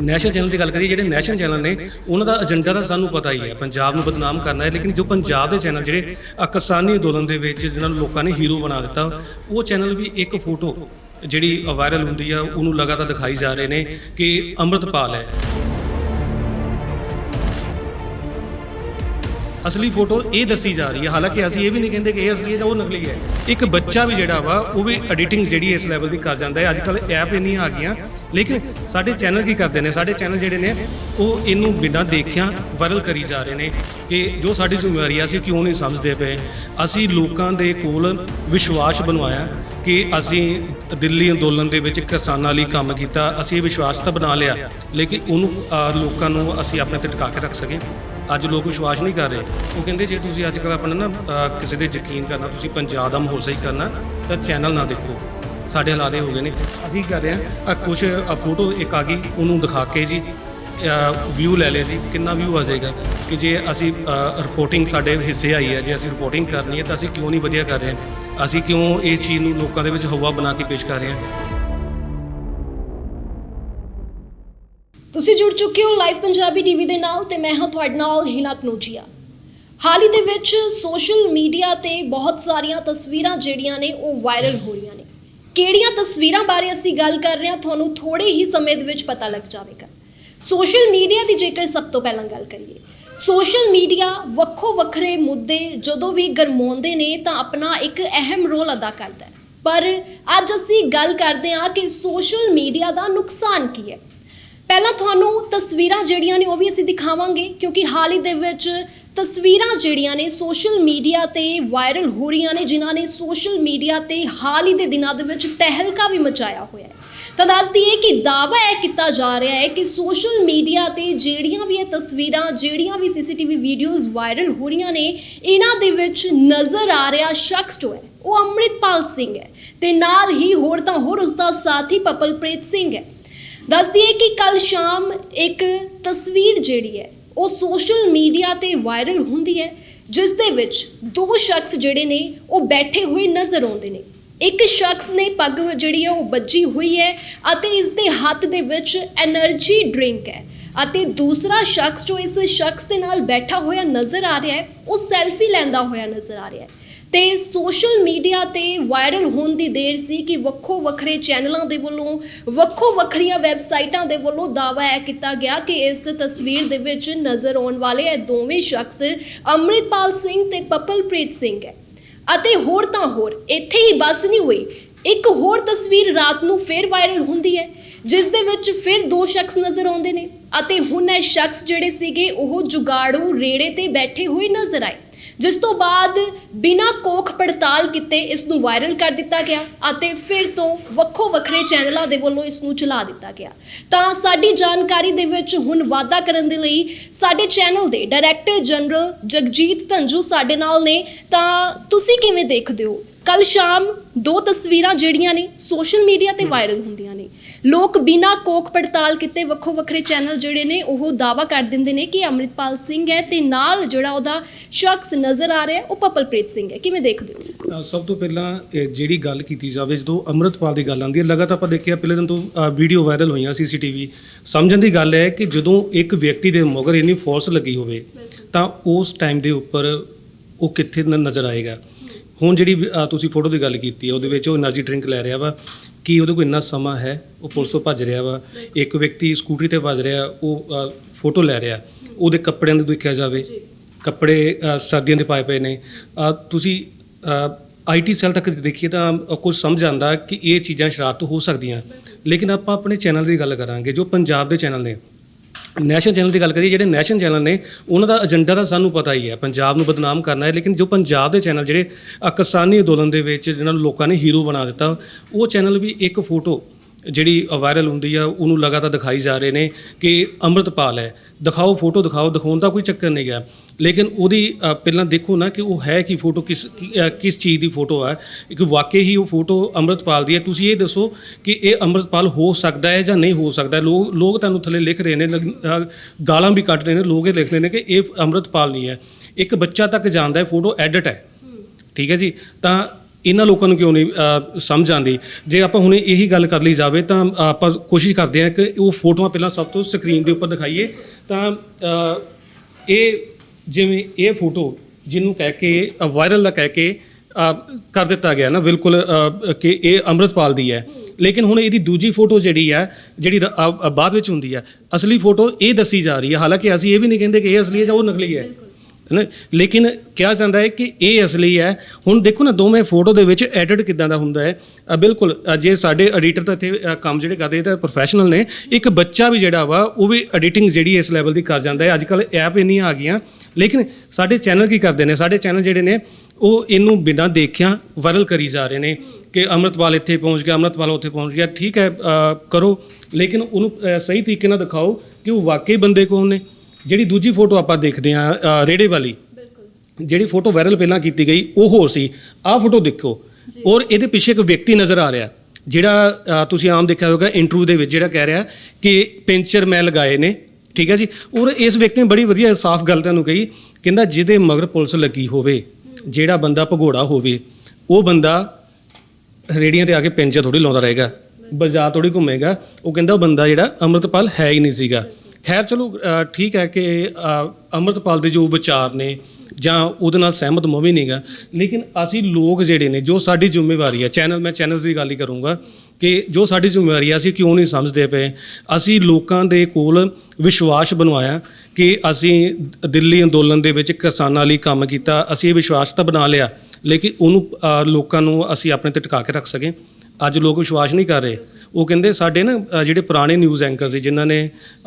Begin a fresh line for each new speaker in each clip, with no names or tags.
National channel ਦੀ ਗੱਲ ਕਰੀਏ, ਜਿਹੜੇ ਨੈਸ਼ਨਲ ਚੈਨਲ ਨੇ, ਉਹਨਾਂ ਦਾ ਏਜੰਡਾ ਤਾਂ ਸਾਨੂੰ ਪਤਾ ਹੀ ਹੈ। ਪੰਜਾਬ ਨੂੰ ਬਦਨਾਮ ਕਰਨਾ ਹੈ, ਲੇਕਿਨ ਜੋ ਪੰਜਾਬ ਦੇ ਚੈਨਲ ਜਿਹੜੇ ਕਿਸਾਨੀ ਅੰਦੋਲਨ ਦੇ ਵਿੱਚ ਜਿਨ੍ਹਾਂ ਨੂੰ ਲੋਕਾਂ ਨੇ ਹੀਰੋ ਬਣਾ ਦਿੱਤਾ, ਉਹ ਚੈਨਲ ਵੀ ਇੱਕ ਫੋਟੋ ਜਿਹੜੀ ਵਾਇਰਲ ਹੁੰਦੀ ਆ, ਉਹਨੂੰ ਲਗਾਤਾਰ ਦਿਖਾਈ ਜਾ ਰਹੇ ਨੇ ਕਿ ਅੰਮ੍ਰਿਤਪਾਲ ਹੈ। ਅਸਲੀ ਫੋਟੋ ਇਹ ਦੱਸੀ ਜਾ ਰਹੀ ਹੈ। ਹਾਲਾਂਕਿ ਅਸੀਂ ਇਹ ਵੀ ਨਹੀਂ ਕਹਿੰਦੇ ਕਿ ਇਹ ਅਸਲੀ ਹੈ ਜਾਂ ਉਹ ਨਕਲੀ ਹੈ। ਇੱਕ ਬੱਚਾ ਵੀ ਜਿਹੜਾ ਵਾ, ਉਹ ਵੀ ਐਡੀਟਿੰਗ ਜਿਹੜੀ ਇਸ ਲੈਵਲ ਦੀ ਕਰ ਜਾਂਦਾ ਹੈ। ਅੱਜ ਕੱਲ ਐਪ ਇੰਨੀਆਂ ਆ ਗਈਆਂ, ਲੇਕਿਨ ਸਾਡੇ ਚੈਨਲ ਕੀ ਕਰਦੇ ਨੇ? ਸਾਡੇ ਚੈਨਲ ਜਿਹੜੇ ਨੇ, ਉਹ ਇਹਨੂੰ ਬਿਨਾਂ ਦੇਖਿਆ ਵਾਇਰਲ ਕਰੀ ਜਾ ਰਹੇ ਨੇ ਕਿ ਜੋ ਸਾਡੀ ਜ਼ਿੰਮੇਵਾਰੀ ਆ, ਅਸੀਂ ਕਿਉਂ ਨਹੀਂ ਸਮਝਦੇ ਪਏ? ਅਸੀਂ ਲੋਕਾਂ ਦੇ ਕੋਲ ਵਿਸ਼ਵਾਸ ਬਣਵਾਇਆ ਕਿ ਅਸੀਂ ਦਿੱਲੀ ਅੰਦੋਲਨ ਦੇ ਵਿੱਚ ਕਿਸਾਨਾਂ ਲਈ ਕੰਮ ਕੀਤਾ, ਅਸੀਂ ਇਹ ਵਿਸ਼ਵਾਸ ਤਾਂ ਬਣਾ ਲਿਆ, ਲੇਕਿਨ ਉਹਨੂੰ ਲੋਕਾਂ ਨੂੰ ਅਸੀਂ ਆਪਣੇ ਤੇ ਟਿਕਾ ਕੇ ਰੱਖ ਸਕੇ ਅੱਜ ਲੋਕ ਵਿਸ਼ਵਾਸ ਨਹੀਂ ਕਰ ਰਹੇ। ਉਹ ਕਹਿੰਦੇ ਜੇ ਤੁਸੀਂ ਅੱਜ ਕੱਲ੍ਹ ਆਪਣਾ ਨਾ ਅਹ, ਕਿਸੇ ਦੇ ਯਕੀਨ ਕਰਨਾ ਤੁਸੀਂ ਪੰਜਾਬ ਦਾ ਮਾਹੌਲ ਸਹੀ ਕਰਨਾ ਤਾਂ ਚੈਨਲ ਨਾ ਦੇਖੋ। ਸਾਡੇ ਹਾਲਾਤ ਇਹ ਹੋ ਗਏ ਨੇ। ਅਸੀਂ ਕੀ ਕਰ ਰਹੇ ਹਾਂ ਕੁਝ ਫੋਟੋ ਇੱਕ ਆ ਗਈ ਉਹਨੂੰ ਦਿਖਾ ਕੇ ਜੀ ਵਿਊ ਲੈ ਲਿਆ ਜੀ। ਕਿੰਨਾ ਵਿਊ ਆ ਜਾਏਗਾ? ਕਿ ਜੇ ਅਸੀਂ ਰਿਪੋਰਟਿੰਗ ਸਾਡੇ ਹਿੱਸੇ ਆਈ ਹੈ ਜੇ ਅਸੀਂ ਰਿਪੋਰਟਿੰਗ ਕਰਨੀ ਹੈ ਤਾਂ ਅਸੀਂ ਕਿਉਂ ਨਹੀਂ ਵਧੀਆ ਕਰ ਰਹੇ? ਅਸੀਂ ਕਿਉਂ ਇਹ ਚੀਜ਼ ਨੂੰ ਲੋਕਾਂ ਦੇ ਵਿੱਚ ਹਵਾ ਬਣਾ ਕੇ ਪੇਸ਼ ਕਰ ਰਹੇ ਹਾਂ?
ਤੁਸੀਂ ਜੁੜ ਚੁੱਕੇ ਹੋ ਲਾਈਵ ਪੰਜਾਬੀ ਟੀਵੀ ਦੇ ਨਾਲ ਤੇ ਮੈਂ ਹਾਂ ਤੁਹਾਡੇ ਨਾਲ ਹਿਨਾ ਕਨੂਜੀਆ ਹਾਲ ਹੀ ਦੇ ਵਿੱਚ ਸੋਸ਼ਲ ਮੀਡੀਆ ਤੇ ਬਹੁਤ ਸਾਰੀਆਂ ਤਸਵੀਰਾਂ ਜਿਹੜੀਆਂ ਨੇ ਉਹ ਵਾਇਰਲ ਹੋ ਰਹੀਆਂ ਨੇ। ਕਿਹੜੀਆਂ ਤਸਵੀਰਾਂ ਬਾਰੇ ਅਸੀਂ ਗੱਲ ਕਰ ਰਹੇ ਹਾਂ ਤੁਹਾਨੂੰ ਥੋੜੇ ਹੀ ਸਮੇਂ ਦੇ ਵਿੱਚ ਪਤਾ ਲੱਗ ਜਾਵੇਗਾ। ਸੋਸ਼ਲ ਮੀਡੀਆ ਦੀ ਜੇਕਰ ਸਭ ਤੋਂ ਪਹਿਲਾਂ ਗੱਲ ਕਰੀਏ ਸੋਸ਼ਲ ਮੀਡੀਆ ਵੱਖੋ ਵੱਖਰੇ ਮੁੱਦੇ ਜਦੋਂ ਵੀ ਗਰਮਾਉਂਦੇ ਨੇ ਤਾਂ ਆਪਣਾ ਇੱਕ ਅਹਿਮ ਰੋਲ ਅਦਾ ਕਰਦਾ ਹੈ। ਪਰ ਅੱਜ ਅਸੀਂ ਗੱਲ ਕਰਦੇ ਹਾਂ ਕਿ ਸੋਸ਼ਲ ਮੀਡੀਆ ਦਾ ਨੁਕਸਾਨ ਕੀ ਹੈ। ਪਹਿਲਾਂ ਤੁਹਾਨੂੰ ਤਸਵੀਰਾਂ ਜਿਹੜੀਆਂ ਨੇ ਉਹ ਵੀ ਅਸੀਂ ਦਿਖਾਵਾਂਗੇ, ਕਿਉਂਕਿ ਹਾਲ ਹੀ ਦੇ ਵਿੱਚ ਤਸਵੀਰਾਂ ਜਿਹੜੀਆਂ ਨੇ ਸੋਸ਼ਲ ਮੀਡੀਆ ਤੇ ਵਾਇਰਲ ਹੋ ਰਹੀਆਂ ਨੇ, ਜਿਨ੍ਹਾਂ ਨੇ ਸੋਸ਼ਲ ਮੀਡੀਆ ਤੇ ਹਾਲ ਹੀ ਦੇ ਦਿਨਾਂ ਦੇ ਵਿੱਚ ਤਹਿਲਕਾ ਵੀ ਮਚਾਇਆ ਹੋਇਆ ਹੈ। ਤਾਂ ਦੱਸ ਦਈਏ ਕਿ ਦਾਅਵਾ ਇਹ ਕੀਤਾ ਜਾ ਰਿਹਾ ਹੈ ਕਿ ਸੋਸ਼ਲ ਮੀਡੀਆ ਤੇ ਜਿਹੜੀਆਂ ਵੀ ਇਹ ਤਸਵੀਰਾਂ, ਜਿਹੜੀਆਂ ਵੀ ਸੀਸੀਟੀਵੀ ਵੀਡੀਓਜ਼ ਵਾਇਰਲ ਹੋ ਰਹੀਆਂ ਨੇ, ਇਹਨਾਂ ਦੇ ਵਿੱਚ ਨਜ਼ਰ ਆ ਰਿਹਾ ਸ਼ਖਸ ਜੋ ਹੈ। ਉਹ ਅੰਮ੍ਰਿਤਪਾਲ ਸਿੰਘ ਹੈ ਤੇ ਨਾਲ ਹੀ ਹੋਰ ਤਾਂ ਹੋਰ ਉਸ ਦਾ ਸਾਥੀ ਪਪਲਪ੍ਰੀਤ ਸਿੰਘ ਹੈ। ਦੱਸਦੀ ਹੈ ਕਿ ਕੱਲ ਸ਼ਾਮ ਇੱਕ ਤਸਵੀਰ ਜਿਹੜੀ ਹੈ, ਉਹ ਸੋਸ਼ਲ ਮੀਡੀਆ ਤੇ ਵਾਇਰਲ ਹੁੰਦੀ ਹੈ, ਜਿਸ ਦੇ ਵਿੱਚ ਦੋ ਸ਼ਖਸ ਜਿਹੜੇ ਨੇ, ਉਹ ਬੈਠੇ ਹੋਏ ਨਜ਼ਰ ਆਉਂਦੇ ਨੇ। ਇੱਕ ਸ਼ਖਸ ਨੇ ਪੱਗ ਜਿਹੜੀ ਹੈ, ਉਹ ਬੱਜੀ ਹੋਈ ਹੈ ਅਤੇ ਇਸ ਦੇ ਹੱਥ ਦੇ ਵਿੱਚ એનર્ਜੀ ਡਰਿੰਕ ਹੈ ਅਤੇ ਦੂਸਰਾ ਸ਼ਖਸ ਜੋ ਇਸ ਸ਼ਖਸ ਦੇ ਨਾਲ ਬੈਠਾ ਹੋਇਆ ਨਜ਼ਰ ਆ ਰਿਹਾ ਹੈ, ਉਹ ਸੈਲਫੀ ਲੈਂਦਾ ਹੋਇਆ ਨਜ਼ਰ ਆ ਰਿਹਾ ਹੈ। ਤੇ ਸੋਸ਼ਲ ਮੀਡੀਆ ਤੇ ਵਾਇਰਲ ਹੋਣ ਦੀ ਦੇਰ ਸੀ ਕਿ ਵੱਖੋ ਵੱਖਰੇ ਚੈਨਲਾਂ ਦੇ ਵੱਲੋਂ, ਵੱਖੋ ਵੱਖਰੀਆਂ ਵੈਬਸਾਈਟਾਂ ਦੇ ਵੱਲੋਂ ਦਾਅਵਾ ਇਹ ਕੀਤਾ ਗਿਆ ਕਿ ਇਸ ਤਸਵੀਰ ਦੇ ਵਿੱਚ ਨਜ਼ਰ ਆਉਣ ਵਾਲੇ ਇਹ ਦੋਵੇਂ ਸ਼ਖਸ ਅੰਮ੍ਰਿਤਪਾਲ ਸਿੰਘ ਤੇ ਪਪਲਪ੍ਰੀਤ ਸਿੰਘ ਹੈ। ਅਤੇ ਹੋਰ ਤਾਂ ਹੋਰ, ਇੱਥੇ ਹੀ ਬਸ ਨਹੀਂ ਹੋਈ। ਇੱਕ ਹੋਰ ਤਸਵੀਰ ਰਾਤ ਨੂੰ ਫੇਰ ਵਾਇਰਲ ਹੁੰਦੀ ਹੈ, ਜਿਸ ਦੇ ਵਿੱਚ ਫਿਰ ਦੋ ਸ਼ਖਸ ਨਜ਼ਰ ਆਉਂਦੇ ਨੇ। ਅਤੇ ਹੁਣ ਇਹ ਸ਼ਖਸ ਜਿਹੜੇ ਸੀਗੇ, ਉਹ ਜੁਗਾੜੂ ਰੇੜੇ ਤੇ ਬੈਠੇ ਹੋਏ ਨਜ਼ਰ ਆਏ। ਜਿਸ ਤੋਂ ਬਾਅਦ ਬਿਨਾਂ ਕੋਖ ਪੜਤਾਲ ਕੀਤੇ ਇਸ ਨੂੰ ਵਾਇਰਲ ਕਰ ਦਿੱਤਾ ਗਿਆ ਅਤੇ ਫਿਰ ਤੋਂ ਵੱਖੋ ਵੱਖਰੇ ਚੈਨਲਾਂ ਦੇ ਵੱਲੋਂ ਇਸ ਨੂੰ ਚਲਾ ਦਿੱਤਾ ਗਿਆ। ਤਾਂ ਸਾਡੀ ਜਾਣਕਾਰੀ ਦੇ ਵਿੱਚ ਹੁਣ ਵਾਅਦਾ ਕਰਨ ਦੇ ਲਈ ਸਾਡੇ ਚੈਨਲ ਦੇ ਡਾਇਰੈਕਟਰ ਜਨਰਲ ਜਗਜੀਤ ਧੰਜੂ ਸਾਡੇ ਨਾਲ ਨੇ। ਤਾਂ ਤੁਸੀਂ ਕਿਵੇਂ ਦੇਖਦੇ ਹੋ? ਕੱਲ ਸ਼ਾਮ ਦੋ ਤਸਵੀਰਾਂ ਜਿਹੜੀਆਂ ਨੇ ਸੋਸ਼ਲ ਮੀਡੀਆ ਤੇ ਵਾਇਰਲ ਹੁੰਦੀਆਂ ਨੇ। ਲੋਕ ਬਿਨਾਂ ਕੋਖ ਪੜਤਾਲ ਕੀਤੇ ਵੱਖੋ ਵੱਖਰੇ ਚੈਨਲ ਜਿਹੜੇ ਨੇ, ਉਹ ਦਾਵਾ ਕਰ ਦਿੰਦੇ ਨੇ ਕਿ ਅਮਰਿਤਪਾਲ ਸਿੰਘ ਹੈ ਤੇ ਨਾਲ ਜਿਹੜਾ ਉਹਦਾ ਸ਼ਖਸ ਨਜ਼ਰ ਆ ਰਿਹਾ ਉਹ ਪਪਲਪ੍ਰੀਤ ਸਿੰਘ ਹੈ। ਕਿਵੇਂ ਦੇਖਦੇ ਹੋ?
ਸਭ ਤੋਂ ਪਹਿਲਾਂ ਜਿਹੜੀ ਗੱਲ ਕੀਤੀ ਜਾਵੇ, ਜਦੋਂ ਅਮਰਿਤਪਾਲ ਦੀ ਗੱਲ ਆਉਂਦੀ ਹੈ, ਲਗਾਤਾਰ ਆਪਾਂ ਦੇਖਿਆ ਪਹਿਲੇ ਦਿਨ ਤੋਂ ਵੀਡੀਓ ਵਾਇਰਲ ਹੋਈਆਂ ਸੀਸੀਟੀਵੀ। ਸਮਝਣ ਦੀ ਗੱਲ ਹੈ ਕਿ ਜਦੋਂ ਇੱਕ ਵਿਅਕਤੀ ਦੇ ਮਗਰ ਇੰਨੀ ਫੋਰਸ ਲੱਗੀ ਹੋਵੇ, ਤਾਂ ਉਸ ਟਾਈਮ ਦੇ ਉੱਪਰ ਉਹ ਕਿੱਥੇ ਨਜ਼ਰ ਆਏਗਾ। ਹੁਣ ਜਿਹੜੀ ਤੁਸੀਂ ਫੋਟੋ ਦੀ ਗੱਲ ਕੀਤੀ ਹੈ, ਉਹਦੇ ਵਿੱਚ ਉਹ એનર્ਜੀ ਡਰਿੰਕ ਲੈ ਰਿਹਾ ਵਾ। ਕੀ ਉਹਦੇ ਕੋਲ ਇੰਨਾ ਸਮਾਂ ਹੈ? ਉਹ ਪੁਲਿਸ ਤੋਂ ਭੱਜ ਰਿਹਾ ਵਾ। ਇੱਕ ਵਿਅਕਤੀ ਸਕੂਟਰੀ ਤੇ ਭੱਜ ਰਿਹਾ ਉਹ ਫੋਟੋ ਲੈ ਰਿਹਾ। ਉਹਦੇ ਕੱਪੜਿਆਂ ਨੂੰ ਦੇਖਿਆ ਜਾਵੇ। ਕੱਪੜੇ ਸਰਦੀਆਂ ਦੇ ਪਾਏ ਪਏ ਨੇ। ਤੁਸੀਂ ਆਈਟੀ ਸੈੱਲ ਤੱਕ ਦੇਖੀਏ ਤਾਂ ਕੁਝ ਸਮਝ ਆਉਂਦਾ ਕਿ ਇਹ ਚੀਜ਼ਾਂ ਸ਼ਰਾਰਤ ਹੋ ਸਕਦੀਆਂ। ਲੇਕਿਨ ਆਪਾਂ ਆਪਣੇ ਚੈਨਲ ਦੀ ਗੱਲ ਕਰਾਂਗੇ ਜੋ ਪੰਜਾਬ ਦੇ ਚੈਨਲ ਨੇ। ਨੈਸ਼ਨਲ ਚੈਨਲ ਦੀ ਗੱਲ ਕਰੀਏ ਜਿਹੜੇ ਨੈਸ਼ਨਲ ਚੈਨਲ ਨੇ ਉਹਨਾਂ ਦਾ ਏਜੰਡਾ ਤਾਂ ਸਾਨੂੰ ਪਤਾ ਹੀ ਹੈ ਪੰਜਾਬ ਨੂੰ ਬਦਨਾਮ ਕਰਨਾ ਹੈ ਲੇਕਿਨ ਜੋ ਪੰਜਾਬ ਦੇ ਚੈਨਲ ਜਿਹੜੇ ਅ, ਕਿਸਾਨੀ ਅੰਦੋਲਨ ਦੇ ਵਿੱਚ ਜਿਹਨਾਂ ਨੂੰ ਲੋਕਾਂ ਨੇ ਹੀਰੋ ਬਣਾ ਦਿੱਤਾ ਉਹ ਚੈਨਲ ਵੀ ਇੱਕ ਫੋਟੋ ਜਿਹੜੀ ਵਾਇਰਲ ਹੁੰਦੀ ਆ ਉਹਨੂੰ ਲਗਾਤਾਰ ਦਿਖਾਈ ਜਾ ਰਹੇ ਨੇ ਕਿ ਅੰਮ੍ਰਿਤਪਾਲ ਹੈ। ਦਿਖਾਓ ਫੋਟੋ ਦਿਖਾਓ ਦਿਖਾਉਣ ਦਾ ਕੋਈ ਚੱਕਰ ਨਹੀਂ ਗਿਆ। ਲੇਕਿਨ ਉਹਦੀ ਅ, ਪਹਿਲਾਂ ਦੇਖੋ ਨਾ ਕਿ ਉਹ ਹੈ ਕੀ ਫੋਟੋ ਕਿਸ ਕੀ- ਅ, ਕਿਸ ਚੀਜ਼ ਦੀ ਫੋਟੋ ਹੈ ਕਿ ਵਾਕਈ ਹੀ ਉਹ ਫੋਟੋ ਅੰਮ੍ਰਿਤਪਾਲ ਦੀ ਹੈ। ਤੁਸੀਂ ਇਹ ਦੱਸੋ ਕਿ ਇਹ ਅੰਮ੍ਰਿਤਪਾਲ ਹੋ ਸਕਦਾ ਹੈ ਜਾਂ ਨਹੀਂ ਹੋ ਸਕਦਾ। ਲੋਕ ਲੋਕ ਤੁਹਾਨੂੰ ਥੱਲੇ ਲਿਖ ਰਹੇ ਨੇ ਲਗ- ਅ, ਗਾਲਾਂ ਵੀ ਕੱਢ ਰਹੇ ਨੇ। ਲੋਕ ਇਹ ਲਿਖ ਰਹੇ ਨੇ ਕਿ ਇਹ ਅੰਮ੍ਰਿਤਪਾਲ ਨਹੀਂ ਹੈ। ਇੱਕ ਬੱਚਾ ਤੱਕ ਜਾਣਦਾ ਹੈ ਫੋਟੋ ਐਡਿਟ ਹੈ। ਠੀਕ ਹੈ ਜੀ? ਤਾਂ ਇਹਨਾਂ ਲੋਕਾਂ ਨੂੰ ਕਿਉਂ ਨਹੀਂ ਅ, ਸਮਝ ਆਉਂਦੀ? ਜੇ ਆਪਾਂ ਹੁਣ ਇਹੀ ਗੱਲ ਕਰ ਲਈ ਜਾਵੇ ਤਾਂ ਆਪਾਂ ਕੋਸ਼ਿਸ਼ ਕਰਦੇ ਹਾਂ ਕਿ ਉਹ ਫੋਟੋਆਂ ਪਹਿਲਾਂ ਸਭ ਤੋਂ ਸਕਰੀਨ ਦੇ ਉੱਪਰ ਦਿਖਾਈਏ। ਤਾਂ ਅ, ਇਹ ਜਿਵੇਂ ਇਹ ਫੋਟੋ ਜਿਹਨੂੰ ਕਹਿ ਕੇ ਵਾਇਰਲ ਦਾ ਕਹਿ ਕੇ ਕਰ ਦਿੱਤਾ ਗਿਆ ਨਾ, ਬਿਲਕੁਲ ਕਿ ਇਹ ਅੰਮ੍ਰਿਤਪਾਲ ਦੀ ਹੈ। ਲੇਕਿਨ ਹੁਣ ਇਹਦੀ ਦੂਜੀ ਫੋਟੋ ਜਿਹੜੀ ਹੈ, ਜਿਹੜੀ ਬਾਅਦ ਵਿੱਚ ਹੁੰਦੀ ਹੈ, ਅਸਲੀ ਫੋਟੋ ਇਹ ਦੱਸੀ ਜਾ ਰਹੀ ਹੈ। ਹਾਲਾਂਕਿ ਅਸੀਂ ਇਹ ਵੀ ਨਹੀਂ ਕਹਿੰਦੇ ਕਿ ਇਹ ਅਸਲੀ ਹੈ ਜਾਂ ਉਹ ਨਕਲੀ ਹੈ। ਨਾ ਲੇਕਿਨ ਕਿਹਾ ਜਾਂਦਾ ਹੈ ਕਿ ਇਹ ਅਸਲੀ ਹੈ। ਹੁਣ ਦੇਖੋ ਨਾ ਦੋਵੇਂ ਫੋਟੋ ਦੇ ਵਿੱਚ ਐਡਿਟ ਕਿਦਾਂ ਦਾ ਹੁੰਦਾ ਹੈ। ਅ, ਬਿਲਕੁਲ ਅ, ਜੇ ਸਾਡੇ ਐਡੀਟਰ ਤਾਂ ਇੱਥੇ ਅ, ਕੰਮ ਜਿਹੜੇ ਕਰਦੇ ਇਹ ਤਾਂ ਪ੍ਰੋਫੈਸ਼ਨਲ ਨੇ। ਇੱਕ ਬੱਚਾ ਵੀ ਜਿਹੜਾ ਵਾ ਉਹ ਵੀ ਐਡੀਟਿੰਗ ਜਿਹੜੀ ਇਸ ਲੈਵਲ ਦੀ ਕਰ ਜਾਂਦਾ ਹੈ। ਅੱਜ ਕੱਲ ਐਪ ਇੰਨੀਆਂ ਆ ਗਈਆਂ। ਲੇਕਿਨ ਸਾਡੇ ਚੈਨਲ ਕੀ ਕਰਦੇ ਨੇ? ਸਾਡੇ ਚੈਨਲ ਜਿਹੜੇ ਨੇ ਉਹ ਇਹਨੂੰ ਬਿਨਾਂ ਦੇਖਿਆ ਵਾਇਰਲ ਕਰੀ ਜਾ ਰਹੇ ਨੇ ਕਿ ਅੰਮ੍ਰਿਤਪਾਲ ਇੱਥੇ ਪਹੁੰਚ ਗਿਆ ਅੰਮ੍ਰਿਤਪਾਲ ਉੱਥੇ ਪਹੁੰਚ ਗਿਆ। ਠੀਕ ਹੈ ਅ, ਕਰੋ। ਲੇਕਿਨ ਉਹਨੂੰ ਅ, ਸਹੀ ਤਰੀਕੇ ਨਾਲ ਦਿਖਾਓ ਕਿ ਉਹ ਵਾਕਈ ਬੰਦੇ ਕੌਣ ਨੇ? ਜਿਹੜੀ ਦੂਜੀ ਫੋਟੋ ਆਪਾਂ ਦੇਖਦੇ ਆ ਰੇੜੇ ਵਾਲੀ। ਜਿਹੜੀ ਫੋਟੋ ਵਾਇਰਲ ਪਹਿਲਾਂ ਕੀਤੀ ਗਈ ਉਹ ਹੋਰ ਸੀ। ਆਹ ਫੋਟੋ ਦੇਖੋ। ਔਰ ਇਹਦੇ ਪਿੱਛੇ ਇੱਕ ਵਿਅਕਤੀ ਨਜ਼ਰ ਆ ਰਿਹਾ। ਜਿਹੜਾ ਤੁਸੀਂ ਆਮ ਦੇਖਿਆ ਹੋਵੇਗਾ ਇੰਟਰਵਿਊ ਦੇ ਵਿੱਚ ਜਿਹੜਾ ਕਹਿ ਰਿਹਾ ਕਿ ਪੈਂਚਰ ਮੈਂ ਲਗਾਏ ਨੇ। ਠੀਕ ਹੈ ਜੀ? ਔਰ ਇਸ ਵਿਅਕਤੀ ਨੇ ਬੜੀ ਵਧੀਆ ਸਾਫ਼ ਗੱਲ ਤੁਹਾਨੂੰ ਕਹੀ। ਕਹਿੰਦਾ ਜਿਹਦੇ ਮਗਰ ਪੁਲਿਸ ਲੱਗੀ ਹੋਵੇ ਜਿਹੜਾ ਬੰਦਾ ਭਗੋੜਾ ਹੋਵੇ ਉਹ ਬੰਦਾ ਰੇੜੀਆਂ ਤੇ ਆ ਕੇ ਪੈਂਚਰ ਥੋੜੀ ਲਾਉਂਦਾ ਰਹੇਗਾ। ਬਾਜ਼ਾਰ ਥੋੜੀ ਘੁੰਮੇਗਾ। ਉਹ ਕਹਿੰਦਾ ਉਹ ਬੰਦਾ ਜਿਹੜਾ ਅੰਮ੍ਰਿਤਪਾਲ ਹੈ ਹੀ ਨਹੀਂ ਸੀਗਾ। ਖੈਰ ਚਲੋ ਠੀਕ ਹੈ ਕਿ ਅ, ਅੰਮ੍ਰਿਤਪਾਲ ਦੇ ਜੋ ਵਿਚਾਰ ਨੇ ਜਾਂ ਉਹਦੇ ਨਾਲ ਸਹਿਮਤ ਮੈਂ ਵੀ ਨਹੀਂਗਾ ਲੇਕਿਨ ਅਸੀਂ ਲੋਕ ਜਿਹੜੇ ਨੇ ਜੋ ਸਾਡੀ ਜ਼ਿੰਮੇਵਾਰੀ ਹੈ ਚੈਨਲ ਮੈਂ ਚੈਨਲ ਦੀ ਗੱਲ ਹੀ ਕਰੂੰਗਾ ਕਿ ਜੋ ਸਾਡੀ ਜ਼ਿੰਮੇਵਾਰੀ ਹੈ ਅਸੀਂ ਕਿਉਂ ਨਹੀਂ ਸਮਝਦੇ ਪਏ? ਅਸੀਂ ਲੋਕਾਂ ਦੇ ਕੋਲ ਵਿਸ਼ਵਾਸ ਬਣਵਾਇਆ ਕਿ ਅਸੀਂ ਦਿੱਲੀ ਅੰਦੋਲਨ ਦੇ ਵਿੱਚ ਕਿਸਾਨਾਂ ਲਈ ਕੰਮ ਕੀਤਾ ਅਸੀਂ ਇਹ ਵਿਸ਼ਵਾਸ ਤਾਂ ਬਣਾ ਲਿਆ ਲੇਕਿਨ ਉਹਨੂੰ ਲੋਕਾਂ ਨੂੰ ਅਸੀਂ ਆਪਣੇ ਤੇ ਟਿਕਾ ਕੇ ਰੱਖ ਸਕੇ। ਅੱਜ ਲੋਕ ਵਿਸ਼ਵਾਸ ਨਹੀਂ ਕਰ ਰਹੇ। ਉਹ ਕਹਿੰਦੇ ਸਾਡੇ ਨਾ ਜਿਹੜੇ ਪੁਰਾਣੇ ਨਿਊਜ਼ ਐਂਕਰ ਸੀ, ਜਿਨ੍ਹਾਂ ਨੇ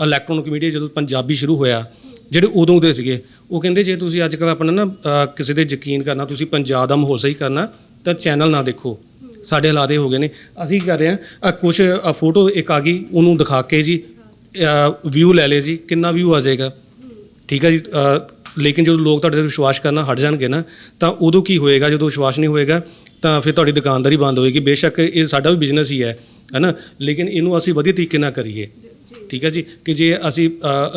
ਇਲੈਕਟ੍ਰੋਨਿਕ ਮੀਡੀਆ ਜਦੋਂ ਪੰਜਾਬੀ ਸ਼ੁਰੂ ਹੋਇਆ, ਜਿਹੜੇ ਉਦੋਂ ਦੇ ਸੀਗੇ, ਉਹ ਕਹਿੰਦੇ ਜੇ ਤੁਸੀਂ ਅੱਜ ਕੱਲ੍ਹ ਆਪਣਾ ਨਾ ਕਿਸੇ ਦੇ ਯਕੀਨ ਕਰਨਾ, ਤੁਸੀਂ ਪੰਜਾਬ ਦਾ ਮਾਹੌਲ ਸਹੀ ਕਰਨਾ, ਤਾਂ ਚੈਨਲ ਨਾ ਦੇਖੋ। ਸਾਡੇ ਹਾਲਾਤ ਹੋ ਗਏ ਨੇ। ਅਸੀਂ ਕੀ ਕਰ ਰਹੇ ਹਾਂ ਕੁਝ ਫੋਟੋ ਇੱਕ ਆ ਗਈ, ਉਹਨੂੰ ਦਿਖਾ ਕੇ ਜੀ ਵਿਊ ਲੈ ਲਏ ਜੀ, ਕਿੰਨਾ ਵਿਊ ਆ ਜਾਏਗਾ। ਠੀਕ ਹੈ ਜੀ ਲੇਕਿਨ ਜਦੋਂ ਲੋਕ ਤੁਹਾਡੇ ਤੇ ਵਿਸ਼ਵਾਸ ਕਰਨਾ ਹਟ ਜਾਣਗੇ ਨਾ, ਤਾਂ ਉਦੋਂ ਕੀ ਹੋਏਗਾ? ਜਦੋਂ ਵਿਸ਼ਵਾਸ ਨਹੀਂ ਹੋਏਗਾ, ਤਾਂ ਫਿਰ ਤੁਹਾਡੀ ਦੁਕਾਨਦਾਰੀ ਬੰਦ ਹੋਏਗੀ। ਬੇਸ਼ੱਕ ਇਹ ਸਾਡਾ ਵੀ ਬਿਜ਼ਨਸ ਹੀ ਹੈ। ਹੈਨਾ ਲੇਕਿਨ ਇਹਨੂੰ ਅਸੀਂ ਵਧੀਆ ਤਰੀਕੇ ਨਾਲ ਕਰੀਏ। ਠੀਕ ਹੈ ਜੀ? ਕਿ ਜੇ ਅਸੀਂ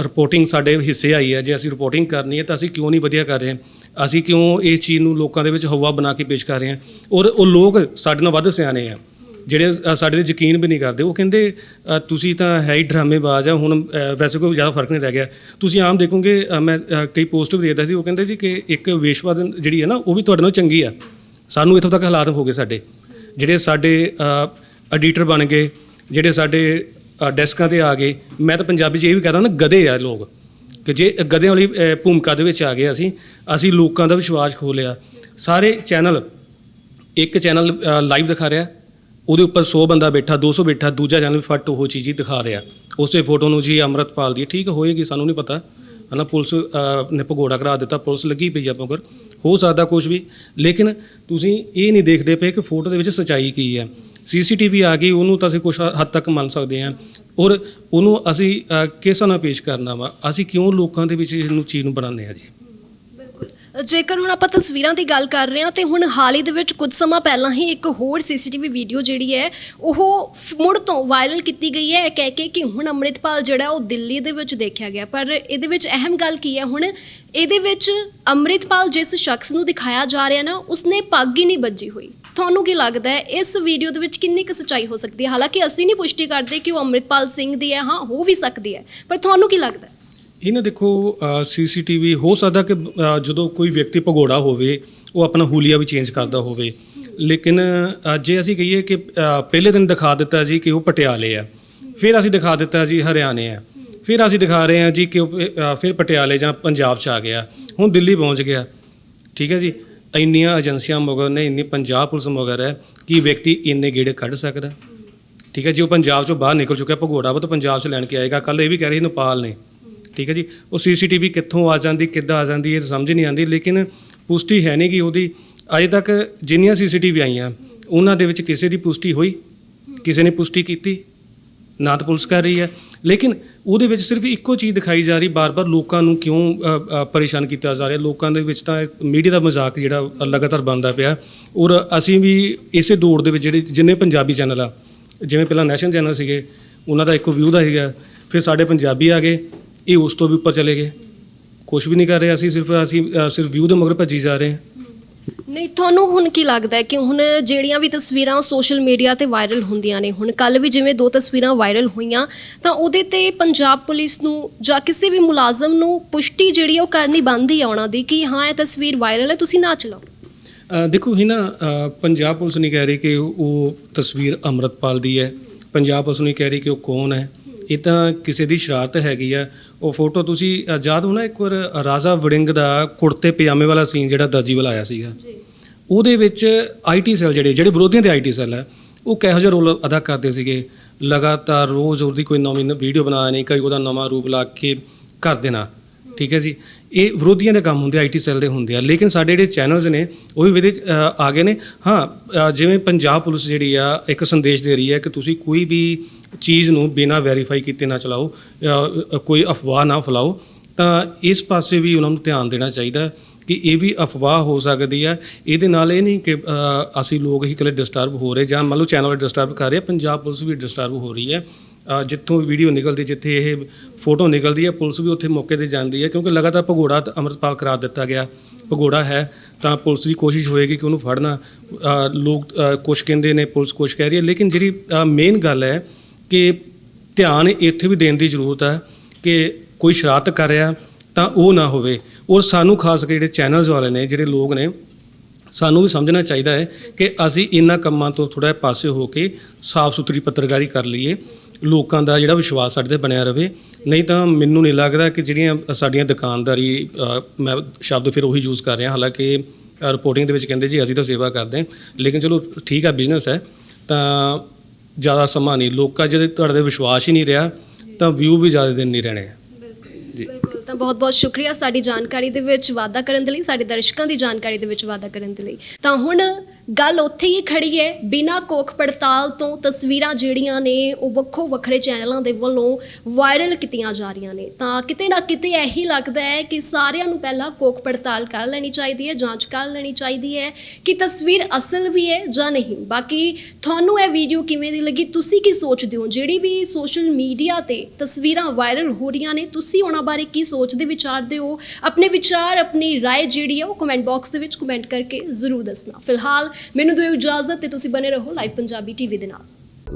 ਰਿਪੋਰਟਿੰਗ ਸਾਡੇ ਹਿੱਸੇ ਆਈ ਹੈ, ਜੇ ਅਸੀਂ ਰਿਪੋਰਟਿੰਗ ਕਰਨੀ ਹੈ ਤਾਂ ਅਸੀਂ ਕਿਉਂ ਨਹੀਂ ਵਧੀਆ ਕਰ ਰਹੇ ਅਸੀਂ ਕਿਉਂ ਇਸ ਚੀਜ਼ ਨੂੰ ਲੋਕਾਂ ਦੇ ਵਿੱਚ ਹਵਾ ਬਣਾ ਕੇ ਪੇਸ਼ ਕਰ ਰਹੇ ਹਾਂ? ਔਰ ਉਹ ਲੋਕ ਸਾਡੇ ਨਾਲ ਵੱਧ ਸਿਆਣੇ ਆ। ਜਿਹੜੇ ਸਾਡੇ ਤੇ ਯਕੀਨ ਵੀ ਨਹੀਂ ਕਰਦੇ। ਉਹ ਕਹਿੰਦੇ ਤੁਸੀਂ ਤਾਂ ਹੈ ਹੀ ਡਰਾਮੇਬਾਜ਼ ਆ, ਹੁਣ ਵੈਸੇ ਕੋਈ ਜ਼ਿਆਦਾ ਫ਼ਰਕ ਨਹੀਂ ਰਹਿ ਗਿਆ। ਤੁਸੀਂ ਆਮ ਦੇਖੋਗੇ ਮੈਂ ਕਈ ਪੋਸਟ ਵੀ ਦੇਖਦਾ ਸੀ, ਉਹ ਕਹਿੰਦੇ ਜੀ ਕਿ ਇੱਕ ਵੇਸ਼ਵਾ ਜਿਹੜੀ ਹੈ ਨਾ, ਉਹ ਵੀ ਤੁਹਾਡੇ ਨਾਲ ਚੰਗੀ ਆ। ਸਾਨੂੰ ਇੱਥੋਂ ਤੱਕ ਹਾਲਾਤ ਹੋ ਗਏ ਸਾਡੇ। ਜਿਹੜੇ ਸਾਡੇ ਐਡੀਟਰ ਬਣ ਗਏ, ਜਿਹੜੇ ਸਾਡੇ ਡੈਸਕਾਂ ਤੇ ਆ ਗਏ। ਮੈਂ ਤਾਂ ਪੰਜਾਬੀ 'ਚ ਇਹ ਵੀ ਕਹਦਾ ਨਾ, ਗਧੇ ਆ ਲੋਕ। ਕਿ ਜੇ ਗਧਿਆਂ ਵਾਲੀ ਭੂਮਿਕਾ ਦੇ ਵਿੱਚ ਆ ਗਏ ਅਸੀਂ ਅਸੀਂ ਲੋਕਾਂ ਦਾ ਵਿਸ਼ਵਾਸ ਖੋ ਲਿਆ। ਸਾਰੇ ਚੈਨਲ, ਇੱਕ ਚੈਨਲ ਲਾਈਵ ਦਿਖਾ ਰਿਹਾ। ਉਹਦੇ ਉੱਪਰ 100 ਬੰਦਾ ਬੈਠਾ 200 ਬੈਠਾ, ਦੂਜਾ ਚੈਨਲ ਫਟ ਉਹ ਚੀਜ਼ ਹੀ ਦਿਖਾ ਰਿਹਾ। ਉਸੇ ਫੋਟੋ ਨੂੰ ਜੀ ਅੰਮ੍ਰਿਤਪਾਲ ਦੀ, ਠੀਕ ਹੋਏਗੀ, ਸਾਨੂੰ ਨਹੀਂ ਪਤਾ। ਹਨਾ, ਪੁਲਿਸ ਨੇ ਭਗੋੜਾ ਕਰਾ ਦਿੱਤਾ, ਪੁਲਿਸ ਲੱਗੀ ਪਈ ਆ ਮਗਰ। ਹੋ ਸਕਦਾ ਕੁਝ ਵੀ। ਲੇਕਿਨ ਤੁਸੀਂ ਇਹ ਨਹੀਂ ਦੇਖਦੇ ਪਏ ਕਿ ਫੋਟੋ ਦੇ ਵਿੱਚ ਸਚਾਈ ਕੀ ਹੈ। ਸੀਸੀਟੀਵੀ ਆ ਗਈ, ਉਹਨੂੰ ਤਾਂ ਅਸੀਂ ਕੁਝ ਹੱਦ ਤੱਕ ਮੰਨ ਸਕਦੇ ਹਾਂ। ਔਰ ਉਹਨੂੰ ਅਸੀਂ ਕਿਸ ਨਾਲ ਪੇਸ਼ ਕਰਨਾ ਵਾ? ਅਸੀਂ ਕਿਉਂ ਲੋਕਾਂ ਦੇ ਵਿੱਚ ਇਹਨੂੰ ਚੀਜ਼ ਨੂੰ ਬਣਾਉਂਦੇ ਆ ਜੀ?
ਜੇਕਰ ਹੁਣ ਆਪਾਂ ਤਸਵੀਰਾਂ ਦੀ ਗੱਲ ਕਰ ਰਹੇ ਹਾਂ, ਤੇ ਹੁਣ ਹਾਲ ਹੀ ਦੇ ਵਿੱਚ ਕੁਝ ਸਮਾਂ ਪਹਿਲਾਂ ਹੀ ਇੱਕ ਹੋਰ ਸੀਸੀਟੀਵੀ ਵੀਡੀਓ ਜਿਹੜੀ ਹੈ, ਉਹ ਮੁੜ ਤੋਂ ਵਾਇਰਲ ਕੀਤੀ ਗਈ ਹੈ। ਇਹ ਕਹਿ ਕੇ ਕਿ ਹੁਣ ਅੰਮ੍ਰਿਤਪਾਲ ਜਿਹੜਾ, ਉਹ ਦਿੱਲੀ ਦੇ ਵਿੱਚ ਦੇਖਿਆ ਗਿਆ। ਪਰ ਇਹਦੇ ਵਿੱਚ ਅਹਿਮ ਗੱਲ ਕੀ ਹੈ? ਹੁਣ ਇਹਦੇ ਵਿੱਚ ਅੰਮ੍ਰਿਤਪਾਲ ਜਿਸ ਸ਼ਖਸ ਨੂੰ ਦਿਖਾਇਆ ਜਾ ਰਿਹਾ ਨਾ, ਉਸਨੇ ਪੱਗ ਹੀ ਨਹੀਂ ਬੱਜੀ ਹੋਈ। ਤੁਹਾਨੂੰ ਕੀ ਲੱਗਦਾ ਹੈ ਇਸ ਵੀਡੀਓ ਦੇ ਵਿੱਚ ਕਿੰਨੀ ਕੁ ਸੱਚਾਈ ਹੋ ਸਕਦੀ ਹੈ? ਹਾਲਾਂਕਿ ਅਸੀਂ ਨਹੀਂ ਪੁਸ਼ਟੀ ਕਰਦੇ ਕਿ ਉਹ ਅੰਮ੍ਰਿਤਪਾਲ ਸਿੰਘ ਦੀ ਹੈ ਹਾਂ ਹੋ ਵੀ ਸਕਦੀ ਹੈ ਪਰ ਤੁਹਾਨੂੰ ਕੀ ਲੱਗਦਾ ਹੈ?
ਇਹ ਨਾ ਦੇਖੋ ਸੀਸੀਟੀਵੀ ਹੋ ਸਕਦਾ ਕਿ ਅ, ਜਦੋਂ ਕੋਈ ਵਿਅਕਤੀ ਭਗੋੜਾ ਹੋਵੇ ਉਹ ਆਪਣਾ ਹੁਲੀਆ ਵੀ ਚੇਂਜ ਕਰਦਾ ਹੋਵੇ। ਲੇਕਿਨ ਅ, ਜੇ ਅਸੀਂ ਕਹੀਏ ਕਿ ਅ, ਪਹਿਲੇ ਦਿਨ ਦਿਖਾ ਦਿੱਤਾ ਜੀ ਕਿ ਉਹ ਪਟਿਆਲੇ ਆ ਫਿਰ ਅਸੀਂ ਦਿਖਾ ਦਿੱਤਾ ਜੀ ਹਰਿਆਣੇ ਆ ਫਿਰ ਅਸੀਂ ਦਿਖਾ ਰਹੇ ਹਾਂ ਜੀ ਕਿ ਉਹ, ਅ, ਫਿਰ ਪਟਿਆਲੇ ਜਾਂ ਪੰਜਾਬ ਚ ਆ ਗਿਆ ਹੁਣ ਦਿੱਲੀ ਪਹੁੰਚ ਗਿਆ ਠੀਕ ਹੈ ਜੀ? ਇੰਨੀਆਂ ਏਜੰਸੀਆਂ ਮਗਰ ਨੇ, ਇੰਨੀ ਪੰਜਾਬ ਪੁਲਿਸ ਮਗਰ ਹੈ ਕਿ ਵਿਅਕਤੀ ਇੰਨੇ ਗੇੜੇ ਕੱਢ ਸਕਦਾ ਠੀਕ ਹੈ ਜੀ, ਉਹ ਪੰਜਾਬ ਚੋਂ ਬਾਹਰ ਨਿਕਲ ਚੁੱਕਿਆ, ਭਗੋੜਾ ਵਾ ਤਾਂ ਪੰਜਾਬ 'ਚ ਲੈਣ ਕੇ ਆਏਗਾ। ਕੱਲ ਇਹ ਵੀ ਕਹਿ ਰਹੀ ਨੇਪਾਲ ਨੇ। ਠੀਕ ਹੈ ਜੀ, ਉਹ ਸੀਸੀਟੀਵੀ ਕਿੱਥੋਂ ਆ ਜਾਂਦੀ, ਕਿੱਦਾਂ ਆ ਜਾਂਦੀ, ਇਹ ਤਾਂ ਸਮਝ ਨਹੀਂ ਆਉਂਦੀ, ਲੇਕਿਨ ਪੁਸ਼ਟੀ ਹੈ ਨਹੀਂ ਕਿ ਉਹਦੀ। ਅਜੇ ਤੱਕ ਜਿੰਨੀਆਂ ਸੀਸੀਟੀਵੀ ਆਈਆਂ, ਉਹਨਾਂ ਦੇ ਵਿੱਚ ਕਿਸੇ ਦੀ ਪੁਸ਼ਟੀ ਹੋਈ? ਕਿਸੇ ਨੇ ਪੁਸ਼ਟੀ ਕੀਤੀ? ਨਾ ਤਾਂ ਪੁਲਿਸ ਕਰ ਰਹੀ ਹੈ। ਲੇਕਿਨ ਉਹਦੇ ਵਿੱਚ ਸਿਰਫ ਇੱਕੋ ਚੀਜ਼ ਦਿਖਾਈ ਜਾ ਰਹੀ, ਬਾਰ-ਬਾਰ ਲੋਕਾਂ ਨੂੰ ਕਿਉਂ ਪਰੇਸ਼ਾਨ ਕੀਤਾ ਜਾ ਰਿਹਾ? ਲੋਕਾਂ ਦੇ ਵਿੱਚ ਤਾਂ ਮੀਡੀਆ ਦਾ ਮਜ਼ਾਕ ਜਿਹੜਾ ਲਗਾਤਾਰ ਬਣਦਾ ਪਿਆ। ਔਰ ਅਸੀਂ ਵੀ ਇਸੇ ਦੌੜ ਦੇ ਵਿੱਚ ਜਿਹੜੇ ਜਿੰਨੇ ਪੰਜਾਬੀ ਚੈਨਲ ਆ, ਜਿਵੇਂ ਪਹਿਲਾਂ ਨੈਸ਼ਨਲ ਚੈਨਲ ਸੀਗੇ, ਉਹਨਾਂ ਦਾ ਇੱਕੋ ਵਿਊ ਦਾ ਸੀਗਾ। ਫਿਰ ਸਾਡੇ ਪੰਜਾਬੀ ਆ ਗਏ, ਇਹ ਉਸ ਤੋਂ ਵੀ ਉੱਪਰ ਚਲੇ ਗਏ। ਕੁਝ ਵੀ ਨਹੀਂ ਕਰ ਰਹੇ, ਅਸੀਂ ਸਿਰਫ ਅਸੀਂ ਸਿਰਫ ਵਿਊ ਦੇ ਮਗਰ ਭੱਜੀ ਜਾ ਰਹੇ ਹਾਂ।
ਨਹੀਂ, ਤੁਹਾਨੂੰ ਹੁਣ ਕੀ ਲੱਗਦਾ ਹੈ ਕਿ ਹੁਣ ਜਿਹੜੀਆਂ ਵੀ ਤਸਵੀਰਾਂ ਸੋਸ਼ਲ ਮੀਡੀਆ ਤੇ ਵਾਇਰਲ ਹੁੰਦੀਆਂ ਨੇ, ਹੁਣ ਕੱਲ ਵੀ ਜਿਵੇਂ ਦੋ ਤਸਵੀਰਾਂ ਵਾਇਰਲ ਹੋਈਆਂ, ਤਾਂ ਉਹਦੇ ਤੇ ਪੰਜਾਬ ਪੁਲਿਸ ਨੂੰ ਜਾਂ ਕਿਸੇ ਵੀ ਮੁਲਾਜ਼ਮ ਨੂੰ ਪੁਸ਼ਟੀ ਜਿਹੜੀ ਉਹ ਕਰਨੀ ਬਣਦੀ ਹੈ ਉਹਨਾਂ ਦੀ ਕਿ ਹਾਂ, ਇਹ ਤਸਵੀਰ ਵਾਇਰਲ ਹੈ, ਤੁਸੀਂ ਨਾ ਚਲਾਓ।
ਦੇਖੋ ਹੀ ਨਾ ਪੰਜਾਬ ਪੁਲਿਸ ਨਹੀਂ ਕਹਿ ਰਹੀ ਕਿ ਉਹ- ਤਸਵੀਰ ਅੰਮ੍ਰਿਤਪਾਲ ਦੀ ਹੈ। ਪੰਜਾਬ ਪੁਲਿਸ ਨਹੀਂ ਕਹਿ ਰਹੀ ਕਿ ਉਹ ਕੌਣ ਹੈ। ਇਹ ਤਾਂ ਕਿਸੇ ਦੀ ਸ਼ਰਾਰਤ ਹੈਗੀ ਆ ਉਹ ਫੋਟੋ ਤੁਸੀਂ ਅ, ਯਾਦ ਹੋ ਨਾ ਇੱਕ ਵਾਰ ਰਾਜਾ ਵੜਿੰਗ ਦਾ ਕੁੜਤੇ ਪਜਾਮੇ ਵਾਲਾ ਸੀਨ ਜਿਹੜਾ ਦਰਜੀ ਵਾਲਾ ਆਇਆ ਸੀਗਾ? ਉਹਦੇ ਵਿੱਚ ਆਈਟੀ ਸੈੱਲ ਜਿਹੜੇ ਜਿਹੜੇ ਵਿਰੋਧੀਆਂ ਦੇ ਆਈਟੀ ਸੈੱਲ ਹੈ ਉਹ ਕਿਹੋ ਜਿਹਾ ਰੋਲ ਅਦਾ ਕਰਦੇ ਸੀਗੇ? ਲਗਾਤਾਰ ਰੋਜ਼ ਉਹਦੀ ਕੋਈ ਨਵੀਂ ਵੀਡੀਓ ਬਣਾ ਨਹੀਂ ਕਈ ਉਹਦਾ ਨਵਾਂ ਰੂਪ ਲਾ ਕੇ ਕਰ ਦੇਣਾ ਠੀਕ ਹੈ ਜੀ? ਇਹ ਵਿਰੋਧੀਆਂ ਦੇ ਕੰਮ ਹੁੰਦੇ ਆਈਟੀ ਸੈੱਲ ਦੇ ਹੁੰਦੇ ਆ। ਲੇਕਿਨ ਸਾਡੇ ਜਿਹੜੇ ਚੈਨਲਸ ਨੇ ਉਹ ਵੀ ਇਹਦੇ 'ਚ, ਆ ਗਏ ਨੇ। ਹਾਂ ਅ, ਜਿਵੇਂ ਪੰਜਾਬ ਪੁਲਿਸ ਜਿਹੜੀ ਆ ਇੱਕ ਸੰਦੇਸ਼ ਦੇ ਰਹੀ ਹੈ ਕਿ ਤੁਸੀਂ ਕੋਈ ਵੀ ਚੀਜ਼ ਨੂੰ ਬਿਨਾਂ ਵੈਰੀਫਾਈ ਕੀਤੇ ਨਾ ਚਲਾਓ ਅ, ਅ, ਕੋਈ ਅਫਵਾਹ ਨਾ ਫੈਲਾਓ ਤਾਂ ਇਸ ਪਾਸੇ ਵੀ ਉਹਨਾਂ ਨੂੰ ਧਿਆਨ ਦੇਣਾ ਚਾਹੀਦਾ ਕਿ ਇਹ ਵੀ ਅਫਵਾਹ ਹੋ ਸਕਦੀ ਹੈ। ਇਹਦੇ ਨਾਲ ਇਹ ਨਹੀਂ ਕਿ ਅ, ਅਸੀਂ ਲੋਕ ਹੀ ਇਕੱਲੇ ਡਿਸਟਰਬ ਹੋ ਰਹੇ ਜਾਂ ਮੰਨ ਲਓ ਚੈਨਲ ਡਿਸਟਰਬ ਕਰ ਰਹੇ ਆ, ਪੰਜਾਬ ਪੁਲਿਸ ਵੀ ਡਿਸਟਰਬ ਹੋ ਰਹੀ ਹੈ। ਜਿੱਥੋਂ ਵੀਡੀਓ ਨਿਕਲਦੀ ਜਿੱਥੇ ਇਹ ਫੋਟੋ ਨਿਕਲਦੀ ਹੈ ਪੁਲਿਸ ਵੀ ਉੱਥੇ ਮੌਕੇ ਤੇ ਜਾਂਦੀ ਹੈ ਕਿਉਂਕਿ ਲਗਾਤਾਰ ਭਗੌੜਾ ਤਾਂ ਅੰਮ੍ਰਿਤਪਾਲ ਕਰਾਰ ਦਿੱਤਾ ਗਿਆ ਭਗੌੜਾ ਹੈ ਤਾਂ ਪੁਲਿਸ ਦੀ ਕੋਸ਼ਿਸ਼ ਹੋਏਗੀ ਕਿ ਉਹਨੂੰ ਫੜਨਾ। ਲੋਕ ਅ, ਕੁਛ ਕਹਿੰਦੇ ਨੇ ਪੁਲਿਸ ਕੁਛ ਕਹਿ ਰਹੀ ਹੈ ਲੇਕਿਨ ਜਿਹੜੀ ਮੇਨ ਗੱਲ ਹੈ ਕਿ ਧਿਆਨ ਇੱਥੇ ਵੀ ਦੇਣ ਦੀ ਜ਼ਰੂਰਤ ਹੈ ਕਿ ਕੋਈ ਸ਼ਰਾਰਤ ਕਰ ਰਿਹਾ ਤਾਂ ਉਹ ਨਾ ਹੋਵੇ। ਔਰ ਸਾਨੂੰ ਖਾਸ ਕਰਕੇ ਜਿਹੜੇ ਚੈਨਲਸ ਵਾਲੇ ਨੇ ਜਿਹੜੇ ਲੋਕ ਨੇ ਸਾਨੂੰ ਵੀ ਸਮਝਣਾ ਚਾਹੀਦਾ ਹੈ ਕਿ ਅਸੀਂ ਇਹਨਾਂ ਕੰਮਾਂ ਤੋਂ ਥੋੜਾ ਪਾਸੇ ਹੋ ਕੇ ਸਾਫ਼ ਸੁਥਰੀ ਪੱਤਰਕਾਰੀ ਕਰ ਲਈਏ। ਲੋਕਾਂ ਦਾ ਜਿਹੜਾ ਵਿਸ਼ਵਾਸ ਸਾਡੇ ਤੇ ਬਣਿਆ ਰਵੇ। ਨਹੀਂ ਤਾਂ ਮੈਨੂੰ ਨਹੀਂ ਲੱਗਦਾ ਕਿ ਜਿਹੜੀਆਂ ਸਾਡੀਆਂ ਦੁਕਾਨਦਾਰੀ ਅ, ਮੈਂ ਸ਼ਬਦ ਫਿਰ ਉਹੀ ਯੂਜ਼ ਕਰ ਰਿਹਾ। ਹਾਲਾਂਕਿ ਰਿਪੋਰਟਿੰਗ ਦੇ ਵਿੱਚ ਕਹਿੰਦੇ ਜੀ ਅਸੀਂ ਤਾਂ ਸੇਵਾ ਕਰਦੇ ਹਾਂ। ਲੇਕਿਨ ਚਲੋ ਠੀਕ ਆ ਬਿਜ਼ਨਸ ਹੈ। ਤਾਂ ਜ਼ਿਆਦਾ ਸਮਾਂ ਨਹੀਂ। ਲੋਕਾਂ ਜਿਹਦੇ ਤੁਹਾਡੇ ਤੇ ਵਿਸ਼ਵਾਸ ਹੀ ਨਹੀਂ ਰਿਹਾ ਤਾਂ ਵਿਊ ਵੀ ਜ਼ਿਆਦਾ ਦਿਨ ਨਹੀਂ ਰਹਿਣੇ। ਜੀ।
ਬਿਲਕੁਲ ਤਾਂ ਬਹੁਤ ਬਹੁਤ ਸ਼ੁਕਰੀਆ ਸਾਡੀ ਜਾਣਕਾਰੀ ਦੇ ਵਿੱਚ ਵਾਧਾ ਕਰਨ ਦੇ ਲਈ ਸਾਡੇ ਦਰਸ਼ਕਾਂ ਦੀ ਜਾਣਕਾਰੀ ਦੇ ਵਿੱਚ ਵਾਧਾ ਕਰਨ ਦੇ ਲਈ। ਤਾਂ ਹੁਣ ਗੱਲ ਉੱਥੇ ਹੀ ਖੜੀ ਹੈ ਬਿਨਾ ਕੋਖ ਪੜਤਾਲ ਤੋਂ ਤਸਵੀਰਾਂ ਜਿਹੜੀਆਂ ਨੇ ਉਹ ਵੱਖੋ ਵੱਖਰੇ ਚੈਨਲਾਂ ਦੇ ਵੱਲੋਂ ਵਾਇਰਲ ਕੀਤੀਆਂ ਜਾ ਰਹੀਆਂ ਨੇ ਤਾਂ ਕਿਤੇ ਨਾ ਕਿਤੇ ਇਹੀ ਲੱਗਦਾ ਹੈ ਕਿ ਸਾਰਿਆਂ ਨੂੰ ਪਹਿਲਾਂ ਕੋਖ ਪੜਤਾਲ ਕਰ ਲੈਣੀ ਚਾਹੀਦੀ ਹੈ ਜਾਂਚ ਕਰ ਲੈਣੀ ਚਾਹੀਦੀ ਹੈ ਕਿ ਤਸਵੀਰ ਅਸਲ ਵੀ ਹੈ ਜਾਂ ਨਹੀਂ ਬਾਕੀ ਤੁਹਾਨੂੰ ਇਹ ਵੀਡੀਓ ਕਿਵੇਂ ਦੀ ਲੱਗੀ ਤੁਸੀਂ ਕੀ ਸੋਚਦੇ ਹੋ ਜਿਹੜੀ ਵੀ ਸੋਸ਼ਲ ਮੀਡੀਆ ਤੇ ਤਸਵੀਰਾਂ ਵਾਇਰਲ ਹੋ ਰਹੀਆਂ ਨੇ ਤੁਸੀਂ ਉਹਨਾਂ ਬਾਰੇ ਕੀ ਸੋਚਦੇ ਵਿਚਾਰਦੇ ਹੋ ਆਪਣੇ ਵਿਚਾਰ ਆਪਣੀ رائے ਜਿਹੜੀ ਹੈ ਉਹ ਕਮੈਂਟ ਬਾਕਸ ਦੇ ਵਿੱਚ ਕਮੈਂਟ ਕਰਕੇ ਜ਼ਰੂਰ ਦੱਸਣਾ ਫਿਲਹਾਲ ਮੈਨੂੰ ਦਿਓ ਇਜਾਜ਼ਤ ਤੇ ਤੁਸੀਂ ਬਨੇ ਰਹੋ ਲਾਈਵ ਪੰਜਾਬੀ ਟੀਵੀ ਦੇ ਨਾਲ।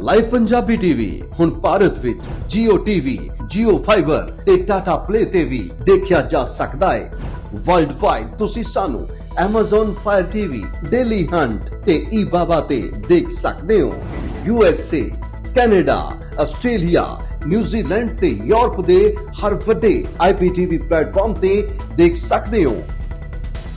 ਲਾਈਵ ਪੰਜਾਬੀ ਟੀਵੀ ਹੁਣ ਭਾਰਤ ਵਿੱਚ Jio TV, Jio Fiber ਤੇ Tata Play ਤੇ ਵੀ ਦੇਖਿਆ ਜਾ ਸਕਦਾ ਹੈ। ਵਰਲਡ ਵਾਈਡ ਤੁਸੀਂ ਸਾਨੂੰ Amazon Fire TV, Daily Hunt ਤੇ eBaba ਤੇ ਦੇਖ ਸਕਦੇ ਹੋ। USA, Canada, Australia, New Zealand ਤੇ ਯੂਰਪ ਦੇ ਹਰ ਵੱਡੇ IPTV ਪਲੇਟਫਾਰਮ ਤੇ ਦੇਖ ਸਕਦੇ ਹੋ।